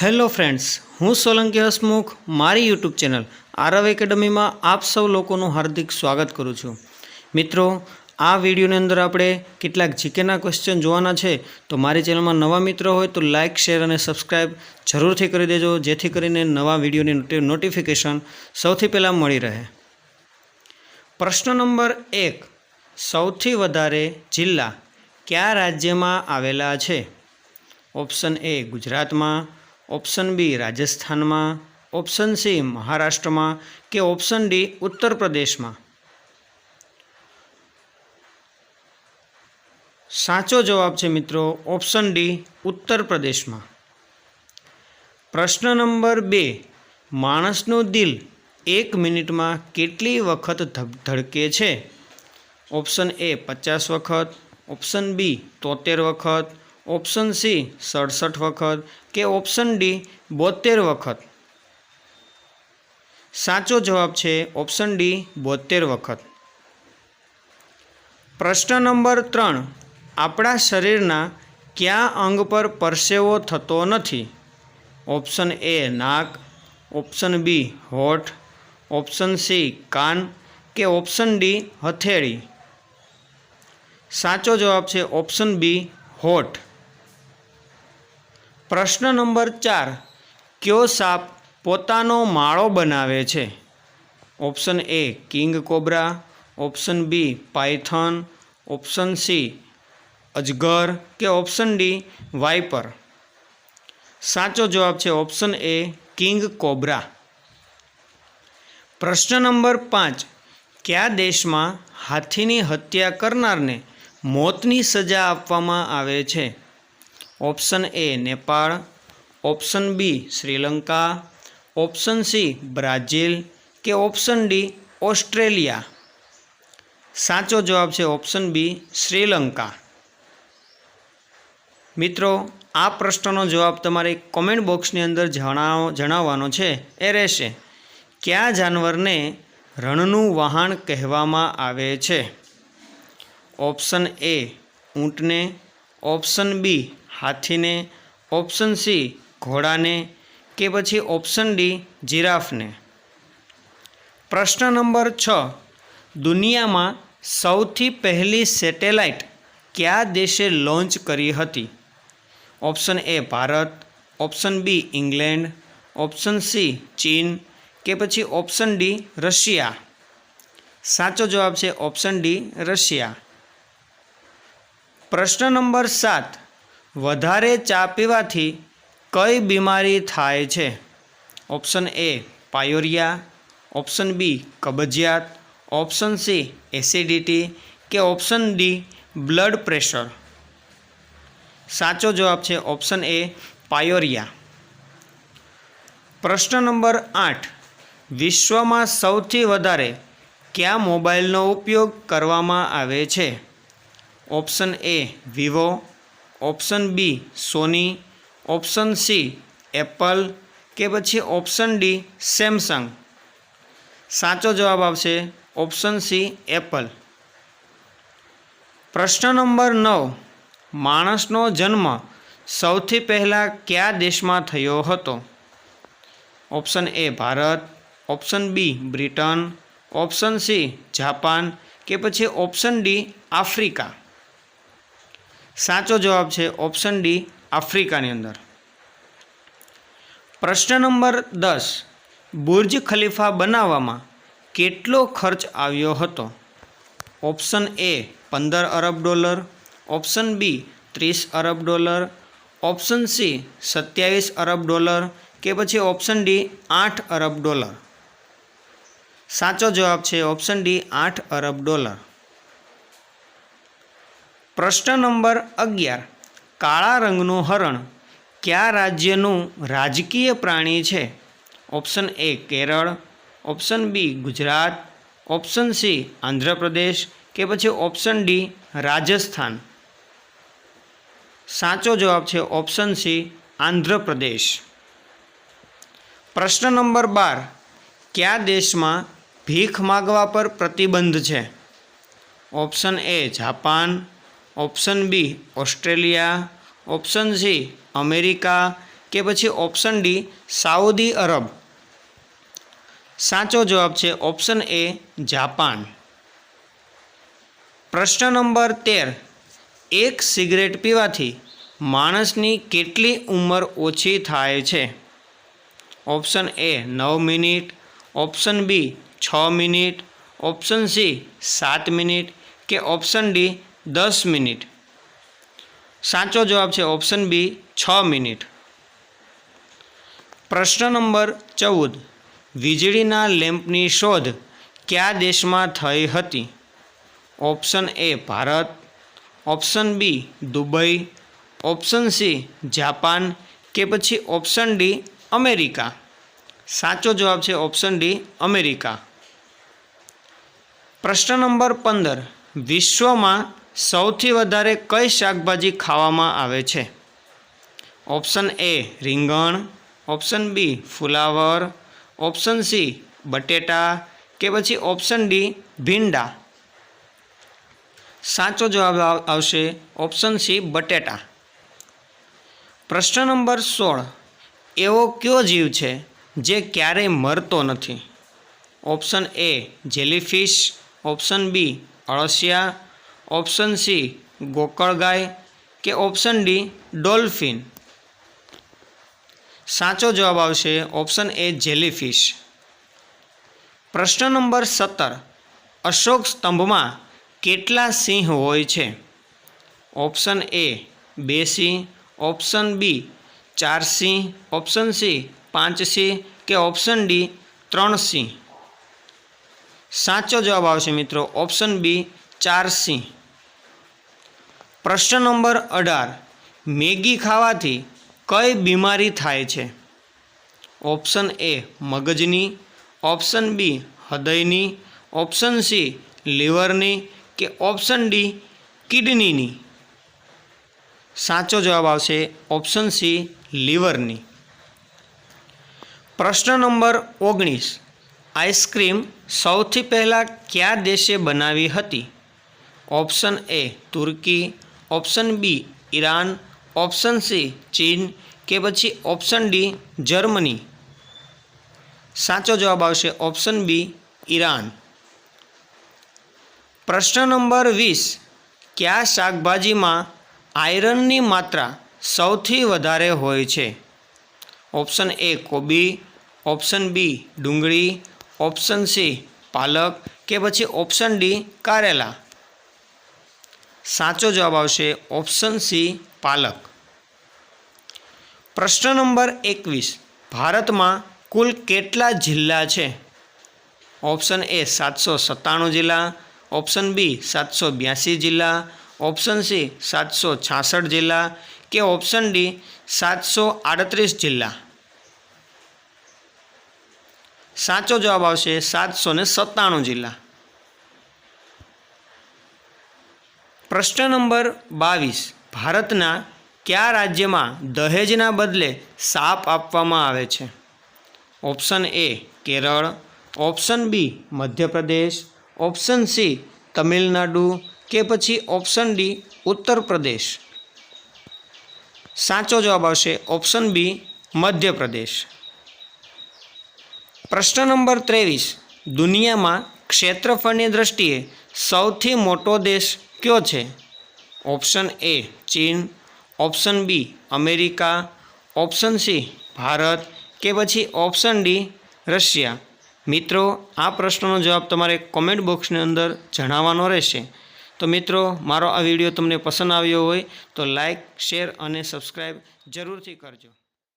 Hello friends, હું સોલંકી હસમુખ, મારી YouTube channel Aarav એકેડમીમાં આપ સૌ લોકોનું હાર્દિક સ્વાગત કરું છું. મિત્રો, આ વિડીયોની અંદર આપણે કેટલાક જીકેના ક્વેશ્ચન જોવાના છે, તો મારી ચેનલમાં નવા મિત્રો હોય તો લાઇક શેર અને સબસ્ક્રાઈબ જરૂરથી કરી દેજો, જેથી કરીને નવા વિડીયોની નોટિફિકેશન સૌથી પહેલાં મળી રહે. પ્રશ્ન નંબર એક, સૌથી વધારે જિલ્લા કયા રાજ્યમાં આવેલા છે? ઓપ્શન એ ગુજરાતમાં ઓપ્શન બી રાજસ્થાનમાં, ઓપ્શન સી મહારાષ્ટ્રમાં કે ઓપ્શન ડી ઉત્તર પ્રદેશમાં સાચો જવાબ છે મિત્રો ઓપ્શન ડી ઉત્તર પ્રદેશમાં પ્રશ્ન નંબર બે, માણસનું દિલ એક મિનિટમાં કેટલી વખત ધડકે છે? ઓપ્શન એ પચાસ વખત, ઓપ્શન બી તોતેર વખત ઓપ્શન સી, સડસઠ વખત કે ઓપ્શન ડી બોતેર વખત? સાચો જવાબ છે ઓપ્શન ડી બોતેર વખત. પ્રશ્ન નંબર ત્રણ, આપણા શરીરના કયા અંગ પર પરસેવો થતો નથી? ઓપ્શન એ, નાક. ઓપ્શન બી, હોઠ. ઓપ્શન સી, કાન. કે ઓપ્શન ડી, હથેળી. સાચો જવાબ છે ઓપ્શન બી, હોઠ. પ્રશ્ન નંબર ચાર, કયો સાપ પોતાનો માળો બનાવે છે? Option A, king cobra. Option B, python. Option C, અજગર કે ઓપ્શન ડી, વાઇપર. સાચો જવાબ છે ઓપ્શન એ, કિંગ કોબ્રા. પ્રશ્ન નંબર પાંચ, કયા દેશમાં હાથીની હત્યા કરનારને મોતની સજા આપવામાં આવે છે? Option A Nepal option B Sri Lanka option C Brazil કે ઓપ્શન ડી ઓસ્ટ્રેલિયા સાચો જવાબ છે ઓપ્શન બી શ્રીલંકા મિત્રો, આ પ્રશ્નનો જવાબ તમારે કોમેન્ટ બોક્સની અંદર જણાવ, જણાવવાનો છે. એ રહેશે. કયા જાનવરને રણનું વહાણ કહેવામાં આવે છે? ઓપ્શન એ ઊંટને. ઓપ્શન બી હાથીને ઓપ્શન સી ઘોડાને કે પછી ઓપ્શન ડી જીરાફને? પ્રશ્ન નંબર છ. દુનિયામાં સૌથી પહેલી સેટેલાઇટ કયા દેશે લોન્ચ કરી હતી? Option A Bharat option B England option C ચીન કે પછી ઓપ્શન ડી રશિયા? સાચો જવાબ છે ઓપ્શન ડી રશિયા. પ્રશ્ન નંબર સાત. વધારે ચા પીવાથી કઈ બીમારી થાય છે? Option A pyorrhoea. Option B કબજિયાત. Option C acidity. કે ઓપ્શન ડી બ્લડ પ્રેશર. સાચો જવાબ છે ઓપ્શન એ પાયોરિયા. પ્રશ્ન નંબર આઠ. વિશ્વમાં સૌથી વધારે કયા મોબાઈલનો ઉપયોગ કરવામાં આવે છે? Option A Vivo. Option B Sony, option C Apple કે પછી ઓપ્શન ડી સેમસંગ? સાચો જવાબ આવશે ઓપ્શન સી એપલ. પ્રશ્ન નંબર નવ. માણસનો જન્મ સૌથી પહેલાં કયા દેશમાં થયો હતો? Option A Bharat, option B Britain, option C Japan કે પછી ઓપ્શન ડી આફ્રિકા? સાચો જવાબ છે ઓપ્શન ડી આફ્રિકાની અંદર. પ્રશ્ન નંબર દસ. બુર્જ ખલીફા બનાવવામાં કેટલો ખર્ચ આવ્યો હતો? ઓપ્શન એ પંદર અરબ ડોલર, ઓપ્શન બી ત્રીસ અરબ ડોલર, ઓપ્શન સી સત્યાવીસ અરબ ડોલર કે પછી ઓપ્શન ડી આઠ અરબ ડોલર. સાચો જવાબ છે ઓપ્શન ડી આઠ અરબ ડોલર. પ્રશ્ન નંબર અગિયાર. કાળા રંગનું હરણ કયા રાજ્યનું રાજકીય પ્રાણી છે? Option A Kerala, option B Gujarat, option C Andhra Pradesh કે પછી ઓપ્શન ડી રાજસ્થાન. સાચો જવાબ છે ઓપ્શન સી આંધ્રપ્રદેશ. પ્રશ્ન નંબર બાર. કયા દેશમાં ભીખ માગવા પર પ્રતિબંધ છે? Option A Japan option B Australia, option C America કે પછી ઓપ્શન ડી સાઉદી અરબ. સાચો જવાબ છે ઓપ્શન એ જાપાન. પ્રશ્ન નંબર તેર. એક સિગરેટ પીવાથી માણસની કેટલી ઉંમર ઓછી થાય છે? ઓપ્શન એ નવ મિનિટ, ઓપ્શન બી છ મિનિટ, ઓપ્શન સી સાત મિનિટ કે ઓપ્શન ડી દસ મિનિટ. સાચો જવાબ છે ઓપ્શન બી છ મિનિટ. પ્રશ્ન નંબર ચૌદ. વીજળીના લેમ્પની શોધ કયા દેશમાં થઈ હતી? Option A Bharat, option B Dubai, option C Japan કે પછી ઓપ્શન ડી અમેરિકા. સાચો જવાબ છે ઓપ્શન ડી અમેરિકા. પ્રશ્ન નંબર પંદર. વિશ્વમાં સૌથી વધારે કઈ શાકભાજી ખાવામાં આવે છે? ઓપ્શન એ રીંગણ, ઓપ્શન બી ફુલાવર, ઓપ્શન સી બટેટા કે પછી ઓપ્શન ડી ભીંડા. સાચો જવાબ આવશે ઓપ્શન સી બટેટા. પ્રશ્ન નંબર સોળ. એવો કયો જીવ છે જે ક્યારેય મરતો નથી? Option A jellyfish, option B અળસિયા option C ગોકળગાય કે ઓપ્શન ડી, ડોલ્ફિન? સાચો જવાબ આવશે ઓપ્શન એ, જેલીફિશ. પ્રશ્ન નંબર સત્તર, અશોક સ્તંભમાં કેટલા સિંહ હોય છે? ઓપ્શન એ, બે સિંહ, ઓપ્શન બી, ચાર સિંહ, ઓપ્શન સી, પાંચ સિંહ કે ઓપ્શન ડી, ત્રણ સિંહ? સાચો જવાબ આવશે મિત્રો ઓપ્શન બી, ચાર સિંહ. પ્રશ્ન નંબર અઢાર. મેગી ખાવાથી કઈ બીમારી થાય છે? ઓપ્શન એ મગજની, ઓપ્શન બી હૃદયની, ઓપ્શન સી લીવરની કે ઓપ્શન ડી કિડનીની? સાચો જવાબ આવશે ઓપ્શન સી લીવરની. પ્રશ્ન નંબર ઓગણીસ. આઈસ્ક્રીમ સૌથી પહેલાં કયા દેશે બનાવી હતી? Option A Turkey option B Iran, option C ચીન કે પછી ઓપ્શન ડી જર્મની. સાચો જવાબ આવશે ઓપ્શન બી ઈરાન. પ્રશ્ન નંબર વીસ. કયા શાકભાજીમાં આયરનની માત્રા સૌથી વધારે હોય છે? ઓપ્શન એ કોબી, ઓપ્શન બી ડુંગળી, ઓપ્શન સી પાલક કે પછી ઓપ્શન ડી કારેલા. સાચો જવાબ આવશે ઓપ્શન સી, પાલક. પ્રશ્ન નંબર એકવીસ. ભારતમાં કુલ કેટલા જિલ્લા છે? ઓપ્શન એ સાતસો સત્તાણું જિલ્લા, ઓપ્શન બી સાતસો બ્યાસી જિલ્લા, ઓપ્શન સી સાતસો છાસઠ જિલ્લા કે ઓપ્શન ડી સાતસો આડત્રીસ જિલ્લા. સાચો જવાબ આવશે સાતસો ને સત્તાણું જિલ્લા. પ્રશ્ન નંબર બાવીસ. ભારતના કયા રાજ્યમાં દહેજના બદલે સાપ આપવામાં આવે છે? Option A Kerala, option B Madhya Pradesh, option C Tamil Nadu કે પછી ઓપ્શન ડી ઉત્તર પ્રદેશ સાચો જવાબ આવશે ઓપ્શન બી મધ્યપ્રદેશ. પ્રશ્ન નંબર ત્રેવીસ. દુનિયામાં ક્ષેત્રફળની દ્રષ્ટિએ સૌથી મોટો દેશ કયો છે? ઓપ્શન એ ચીન. Option B America. Option C Bharat. કે પછી ઓપ્શન ડી રશિયા. મિત્રો, આ પ્રશ્નનો જવાબ તમારે કોમેન્ટ બોક્સની અંદર જણાવવાનો રહેશે. તો મિત્રો, મારો આ વીડિયો તમને પસંદ આવ્યો હોય તો લાઈક શેર અને સબસ્ક્રાઈબ જરૂરથી કરજો.